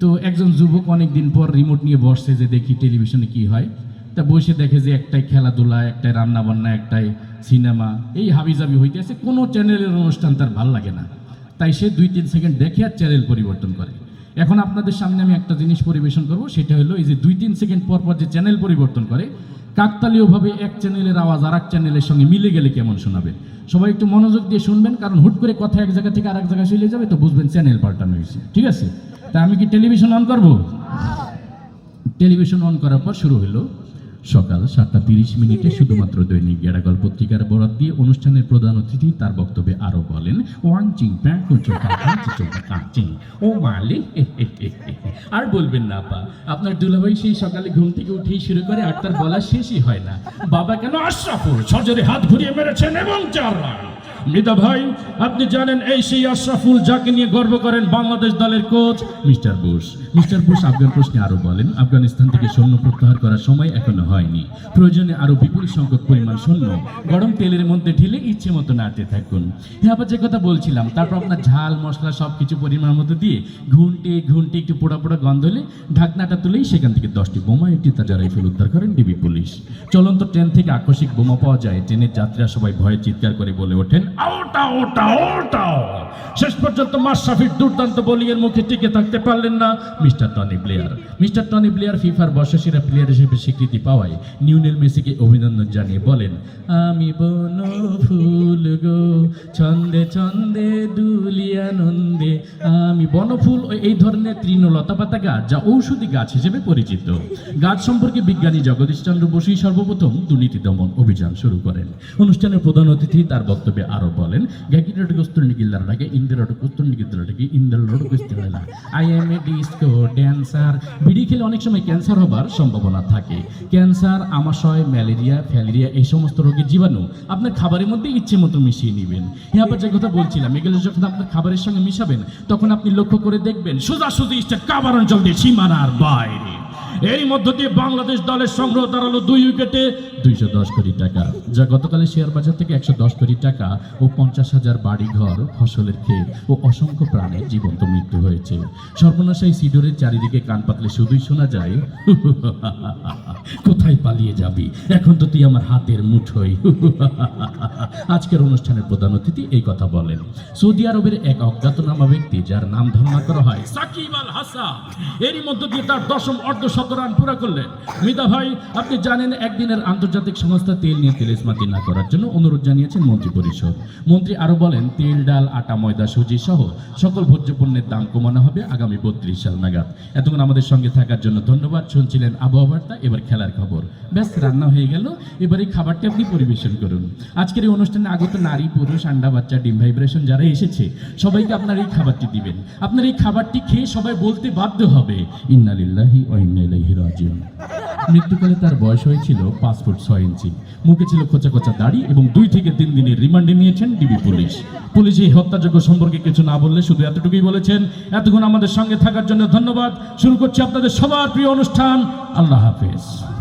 তো একজন যুবক অনেকদিন পর রিমোট নিয়ে বসছে যে দেখি টেলিভিশনে কি হয়। তা বসে দেখে যে একটাই খেলাধুলা, একটাই রান্নাবান্না, একটাই সিনেমা এই হাবিজাবি হইতে আছে কোনো চ্যানেলের অনুষ্ঠান তার ভালো লাগে না। তাই সে দুই তিন সেকেন্ড দেখে আর চ্যানেল পরিবর্তন করে। এখন আপনাদের সামনে আমি একটা জিনিস পরিবেশন করব সেটা হলো এই যে দুই তিন সেকেন্ড পর পর যে চ্যানেল পরিবর্তন করে কাকতালীয়ভাবে এক চ্যানেলের আওয়াজ আর এক চ্যানেলের সঙ্গে মিলে গেলে কেমন শোনাবে সবাই একটু মনোযোগ দিয়ে শুনবেন কারণ হুট করে কথা এক জায়গা থেকে আর এক জায়গায় চলে যাবে তো বুঝবেন চ্যানেল পাল্টানো হয়েছে ঠিক আছে? তা আমি কি টেলিভিশন অন করব? টেলিভিশন অন করার পর শুরু হলো সকাল সাতটা তিরিশ মিনিটে শুধুমাত্র দৈনিক গেরাগল পত্রিকার বরাদ দিয়ে অনুষ্ঠানের প্রধান অতিথি তার বক্তব্যে আরও বলেন, ওয়াং চিং প্যাং ও আর বলবেন না, আপা, আপনার দুলাভাই সেই সকালে ঘুম থেকে উঠেই শুরু করে আর তার বলা শেষই হয় না। বাবা কেন আশরাফুল সজরে হাত ঘুরিয়ে মেরেছেন এবং চার মৃদা ভাই, আপনি জানেন এই সেই আশরাফুল যাকে নিয়ে গর্ব করেন বাংলাদেশ দলের coach mister Bush mister Bush Afghan প্রশ্নে আরও বলেন, আফগানিস্তান থেকে সৈন্য প্রত্যাহার করার সময় এখনও হয়নি। প্রয়োজনে আরও বিপুল সংখ্যক পরিমাণ সৈন্য গরম তেলের মধ্যে ঢেলে ইচ্ছে মতো নাড়তে থাকুন। হ্যাঁ আবার যে কথা বলছিলাম, তারপর আপনার ঝাল, মশলা সব কিছু পরিমাণ মতো দিয়ে ঘুনটে ঘুনটে একটু পোড়া পোড়া গন্ধ হলে ঢাকনাটা তুলেই সেখান থেকে দশটি বোমা, একটি তাজা রাইফেল উদ্ধার করেন ডিবি পুলিশ। চলন্ত ট্রেন থেকে আকস্মিক বোমা পাওয়া যায়, ট্রেনের যাত্রীরা সবাই ভয়ে চিৎকার করে বলে ওঠেন। আওটা ওটা শেষ পর্যন্ত মাশরাফির দুর্দান্ত বোলিংয়ের মুখে টিকে থাকতে পারলেন না mister Tony player mister Tony player ফিফার বর্ষসেরা প্লেয়ার হিসেবে স্বীকৃতি পাওয়ায় নিউনেল মেসিকে অভিনন্দন জানিয়ে বলেন, আমি বন ফুল গো, ছন্দে ছন্দে দুলি আনন্দে আমি বনফুল এই ধরনের তৃণলতা পাতা গাছ যা ঔষধি গাছ হিসেবে পরিচিত। গাছ সম্পর্কে বিজ্ঞানী জগদীশ চন্দ্র বসুই সর্বপ্রথম দুর্নীতি দমন অভিযান শুরু করেন। অনুষ্ঠানের প্রধান অতিথি তার বক্তব্যে আরও বলেন অনেক সময় ক্যান্সার হবার সম্ভাবনা থাকে। ক্যান্সার, আমাশয়, ম্যালেরিয়া, ফ্যালেরিয়া এই সমস্ত রোগের জীবাণু আপনার খাবারের মধ্যে ইচ্ছে মতো মিশিয়ে নেবেন। হ্যাঁ আবার যে কথা বলছিলাম, এগুলো যখন আপনার খাবারের সঙ্গে মিশাবেন তখন আপনি লক্ষ্য করে দেখবেন সোজাসুজি কাবার অঞ্চল দিয়ে সীমানার বাইরে। এই মধ্য দিয়ে বাংলাদেশ দলের সংগ্রহ দাঁড়াল দুই উইকেটে দুইশো দশ কোটি টাকা, যা গতকালে শেয়ার বাজার থেকে একশো দশ কোটি টাকা ও পঞ্চাশ হাজার বাড়ি ঘর ফসলের ক্ষেত ও অসংখ্য প্রাণের জীবন্ত মৃত্যু হয়েছে সর্বনাশাই সিডোরের চারিদিকে কান পাতলে শুধুই শোনা যায়, কোথায় পালিয়ে যাবি? এখন তো তুই আমার হাতের মুঠোই। আজকের অনুষ্ঠানের প্রধান অতিথি এই কথা বলেন। সৌদি আরবের এক অজ্ঞাতনামা ব্যক্তি, যার নাম ধারণা করা হয় সাকিব আল হাসান। এরই মধ্য দিয়ে তার দশম অর্ধ শতরান পুরা করলেন। মিতা ভাই, আপনি জানেন, একদিনের আন্তর্জাতিক সংস্থা তেল নিয়ে তেলেসমাতি না করার জন্য অনুরোধ জানিয়েছেন মন্ত্রী পরিষদ মন্ত্রী আরও বলেন, তেল, ডাল, আটা, ময়দা, সুজি সহ সকল ভোজ্য পণ্যের দাম কমানো হবে আগামী বত্রিশ সাল নাগাদ। এতক্ষণ আমাদের সঙ্গে থাকার জন্য ধন্যবাদ। শুনছিলেন আবহাওয়া বার্তা, এবার খেলার খবর। ব্যাস, রান্না হয়ে গেল। এবার এই খাবারটি আপনি পরিবেশন করুন। আজকের এই অনুষ্ঠানে আগত নারী, পুরুষ, আন্ডা বাচ্চা, ডিম ভাইব্রেশন যারা এসেছে, সবাইকে আপনার এই খাবারটি দিবেন। আপনার এই খাবারটি খেয়ে সবাই বলতে বাধ্য হবে। ইন্নালিল্লাহি ও ইন্না ইলাইহি রাজিউন। মৃত্যুকালে তার বয়স হয়েছিল পাঁচ ফুট ছয় ইঞ্চি। মুখে ছিল খোঁচা খোঁচা দাড়ি এবং দুই থেকে তিন দিনের রিমান্ডে নিয়েছেন ডিবি পুলিশ। পুলিশ এই হত্যাযোগ্য সম্পর্কে কিছু না বললে শুধু এতটুকুই বলেছেন, এতক্ষণ আমাদের সঙ্গে থাকার জন্য ধন্যবাদ। শুরু করছি আপনাদের সবার প্রিয় অনুষ্ঠান। আল্লাহ হাফেজ।